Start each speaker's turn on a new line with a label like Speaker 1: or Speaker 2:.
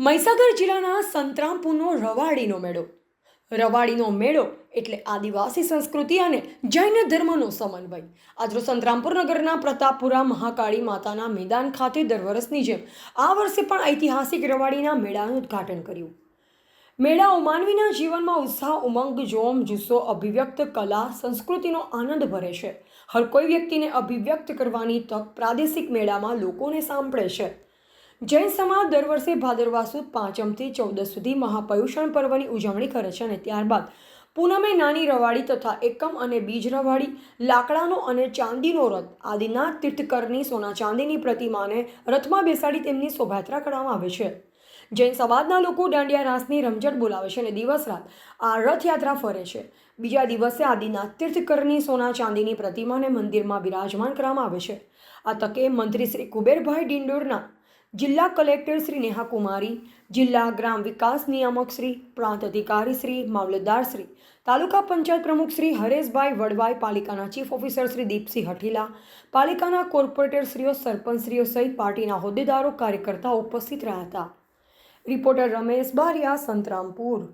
Speaker 1: મહીસાગર જિલ્લાના સંતરામપુરનો રવાડીનો મેળો. રવાડીનો મેળો એટલે આદિવાસી સંસ્કૃતિ અને જૈન ધર્મનો સમન્વય. આજરો સંતરામપુર નગરના પ્રતાપપુરા મહાકાળી માતાના મેદાન ખાતે દર વર્ષની જેમ આ વર્ષે પણ ઐતિહાસિક રવાડીના મેળાનું ઉદ્ઘાટન કર્યું. મેળાઓ માનવીના જીવનમાં ઉત્સાહ, ઉમંગ, જોમ, જુસ્સો, અભિવ્યક્ત કલા, સંસ્કૃતિનો આનંદ ભરે છે. હર કોઈ વ્યક્તિને અભિવ્યક્ત કરવાની તક પ્રાદેશિક મેળામાં લોકોને સાંભળે છે. જૈન સમાજ દર વર્ષે ભાદરવા સુદ પાંચમથી ચૌદસ સુધી મહાપયુષણ પર્વની ઉજવણી કરે છે અને ત્યારબાદ પૂનમે નાની રવાડી તથા એકમ અને બીજ રવાડી, લાકડાનો અને ચાંદીનો રથ આદિનાથ તીર્થકરની સોના ચાંદીની પ્રતિમાને રથમાં બેસાડી તેમની શોભાયાત્રા કરવામાં આવે છે. જૈન સમાજના લોકો દાંડિયા રાસની રમઝટ બોલાવે છે અને દિવસ રાત આ રથયાત્રા ફરે છે. બીજા દિવસે આદિનાથ તીર્થકરની સોના ચાંદીની પ્રતિમાને મંદિરમાં બિરાજમાન કરવામાં આવે છે. આ તકે મંત્રી શ્રી કુબેરભાઈ ડિંડોરના જિલ્લા કલેક્ટર શ્રી નેહા કુમારી જિલ્લા ગ્રામ વિકાસ નિયામક શ્રી, પ્રાંત અધિકારી શ્રી, મામલતદાર શ્રી, તાલુકા પંચાયત પ્રમુખ શ્રી હરેશભાઈ વડવાઈ, પાલિકાના ચીફ ઓફિસર શ્રી દીપસિંહ હઠીલા, પાલિકાના કોર્પોરેટરશ્રીઓ સરપંચશ્રીઓ સહિત પાર્ટીના હોદ્દેદારો, કાર્યકર્તાઓ ઉપસ્થિત રહ્યા હતા. રિપોર્ટર રમેશ બારિયા, સંતરામપુર.